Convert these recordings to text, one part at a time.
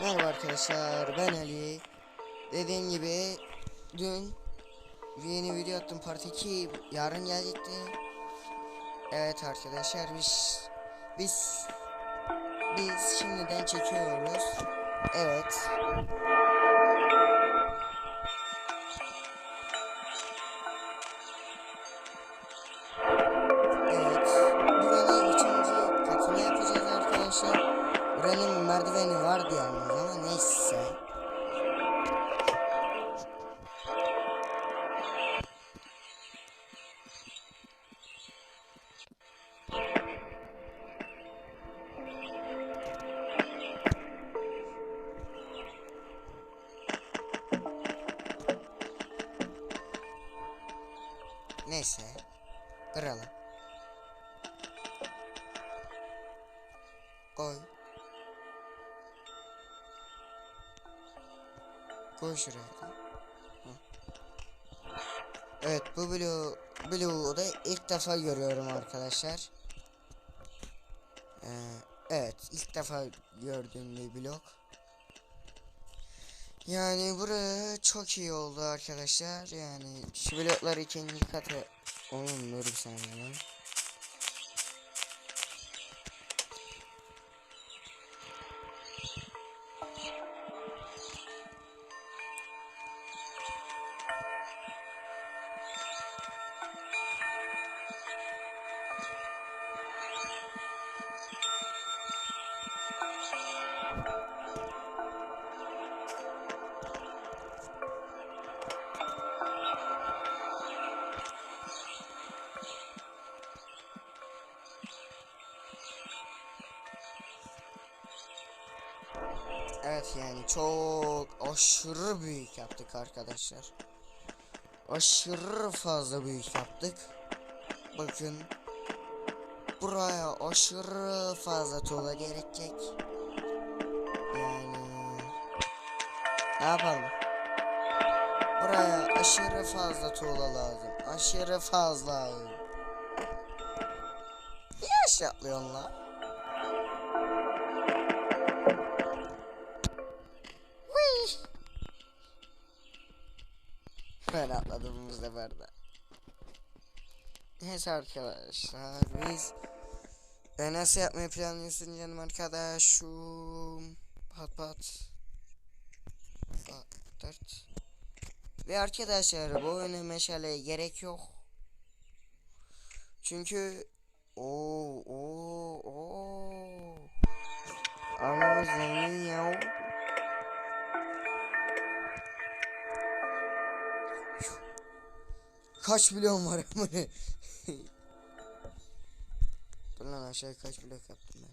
Merhaba arkadaşlar ben Ali. Dediğim gibi dün yeni video attım part 2 yarın gelecekti. Evet arkadaşlar biz biz biz şimdiden çekiyoruz. Evet merdiveni vardı yalnız ama neyse Neyse. Kıralım. Koy şuraya. Evet bu bloğu, bloğu da ilk defa görüyorum arkadaşlar. Ee, evet ilk defa gördüğüm bir blok. Yani burası çok iyi oldu arkadaşlar. Yani şu bloklar ikinci katı Oğlum dur bir saniye Evet yani çok aşırı büyük yaptık arkadaşlar. Aşırı fazla büyük yaptık. Bakın. Buraya aşırı fazla tuğla gerekecek. Yani ne yapalım? Buraya aşırı fazla tuğla lazım. Aşırı fazla. Niye aşağı atlıyorsun lan? Ben atladım bu sefer de. Neyse arkadaşlar biz e, nasıl yapmayı planlıyorsun canım arkadaşım. Pat pat. Dört. Ve arkadaşlar bu oyuna meşaleye gerek yok. Çünkü o o o ama zengin Kaç milyon var ne? Dur lan aşağı kaç blok yaptım ben.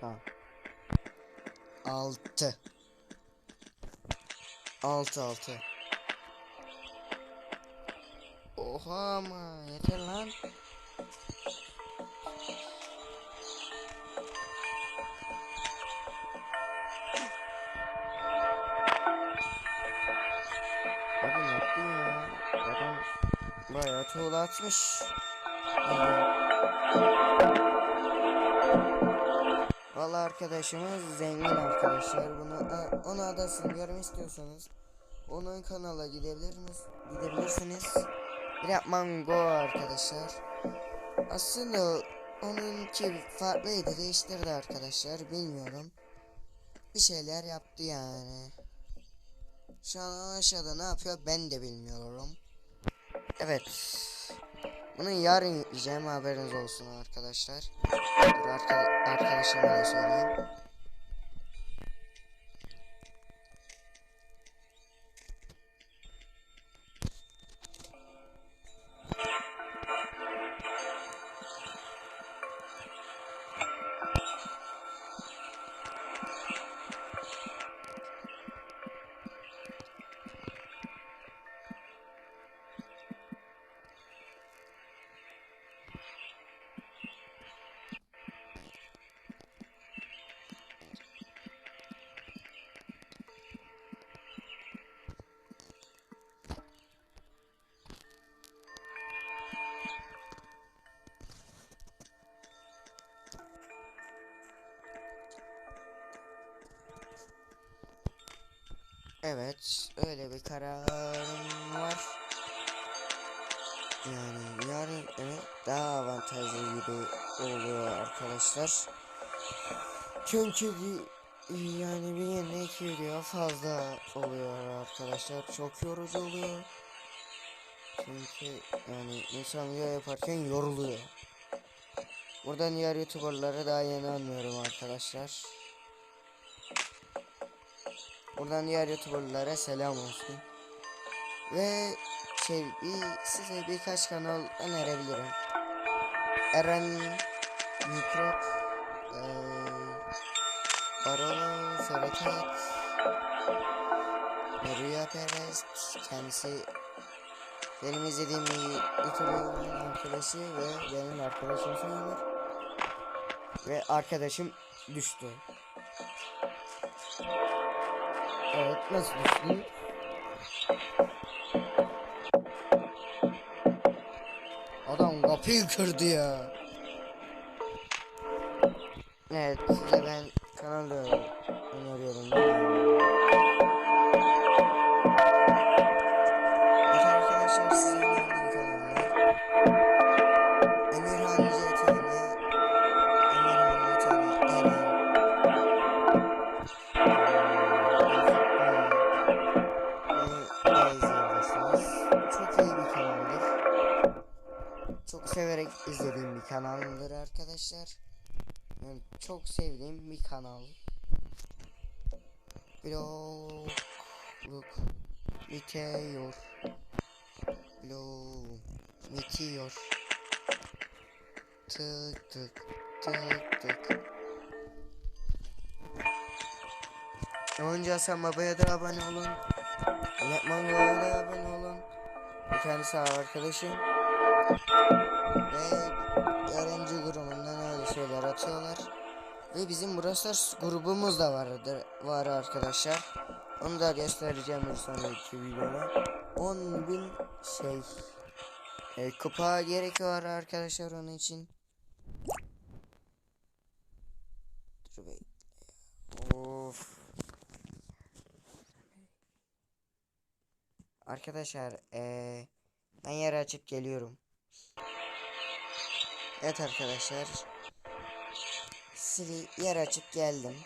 Tamam. Altı. Altı altı. Oha ama yeter lan. Bayağı tuğla atmış. Valla arkadaşımız zengin arkadaşlar. Bunu onun adasını görmek istiyorsanız onun kanala gidebilirsiniz. Gidebilirsiniz. Bir mango arkadaşlar. Aslında onunki farklıydı değiştirdi arkadaşlar bilmiyorum. Bir şeyler yaptı yani. Şu an aşağıda ne yapıyor ben de bilmiyorum. Evet. Bunu yarın yükleyeceğim haberiniz olsun arkadaşlar. Dur arka arkadaşlarıma da söyleyeyim. Evet, öyle bir kararım var. Yani yarın evet daha avantajlı gibi oluyor arkadaşlar. Çünkü yani bir yerine iki video fazla oluyor arkadaşlar. Çok yorucu oluyor. Çünkü yani insan video yaparken yoruluyor. Buradan diğer youtuberları daha yeni anlıyorum arkadaşlar. Buradan diğer youtuberlara selam olsun. Ve şey bir size birkaç kanal önerebilirim. Eren Mikrop eee Barolo Feratet Rüya Perez kendisi benim izlediğim bir YouTuber'ın arkadaşı ve benim arkadaşım sayılır. Ve arkadaşım düştü. Evet nasıl düştü? Adam kapıyı kırdı ya. Evet size ben kanal öneriyorum. Evet arkadaşlar size önerdiğim kanallar. Emirhan CTV, arkadaşlar. Yani çok sevdiğim bir kanal. Vlogluk bitiyor. Vlog bitiyor. Tık tık tık tık. Önce Hasan Baba'ya da abone olun. Yönetmen da abone olun. Bir tanesi arkadaşım. Ve öğrenci grubundan öyle şeyler atıyorlar. Ve bizim Brostars grubumuz da vardır, var arkadaşlar. Onu da göstereceğim bir sonraki videoda. 10 bin şey e, kupa gerekiyor arkadaşlar onun için. Dur bekle. Of. Arkadaşlar eee ben yer açıp geliyorum. Evet arkadaşlar. Sizi yer açıp geldim.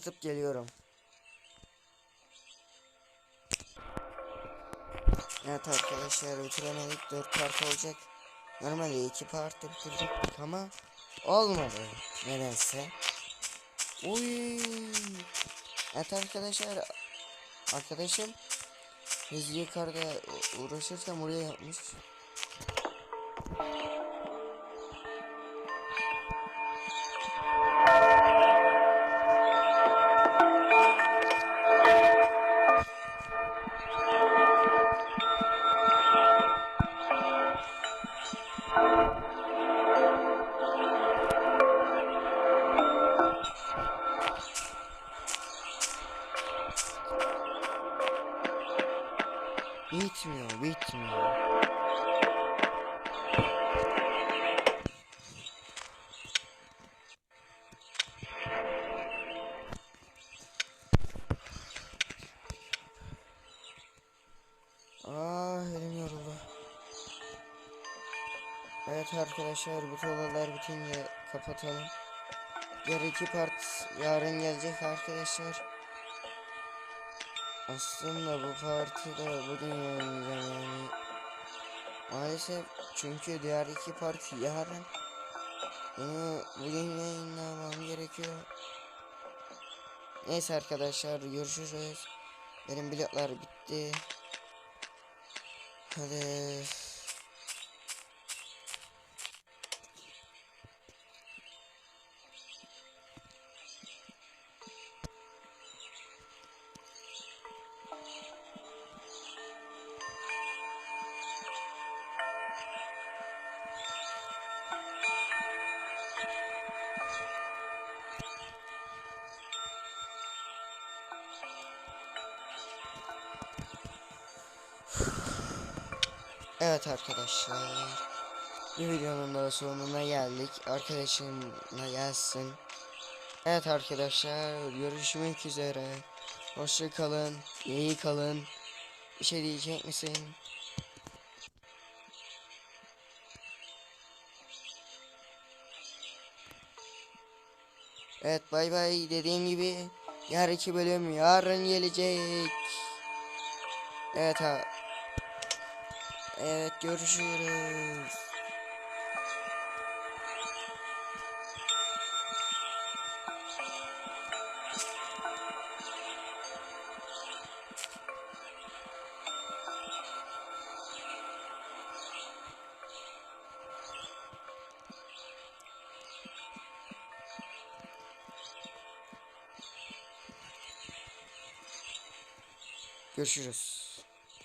Çıtlatıp geliyorum. Evet arkadaşlar bitiremedik 4 part olacak. Normalde 2 partı bitirecektik ama olmadı nedense. Uy. Evet arkadaşlar arkadaşım biz yukarıda uğraşırken buraya yapmış. Evet arkadaşlar bu tolalar bitince kapatalım. Diğer iki part yarın gelecek arkadaşlar. Aslında bu parti de bugün yayınlayacağım yani. Maalesef çünkü diğer iki parti yarın. Bunu bugün yayınlamam gerekiyor. Neyse arkadaşlar görüşürüz. Benim biletler bitti. Hadi. Evet arkadaşlar. Bir videonun da sonuna geldik. Arkadaşımla gelsin. Evet arkadaşlar. Görüşmek üzere. Hoşça kalın. İyi kalın. Bir şey diyecek misin? Evet bay bay dediğim gibi iki bölüm yarın gelecek. Evet ha. Evet görüşürüz. Görüşürüz.